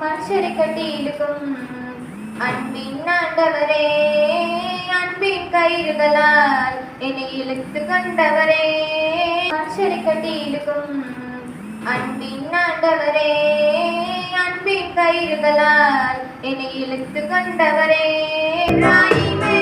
மனுஷரை கட்டி இழுக்கும் அன்பின் ஆண்டவரே அன்பின் கயிறுகளால் என்னை இழுத்து கொண்டவரே. மனுஷரை கட்டி இழுக்கும் அன்பின் ஆண்டவரே அன்பின் கயிறுகளால் என்னை இழுத்து கொண்டவரே. ராயிமே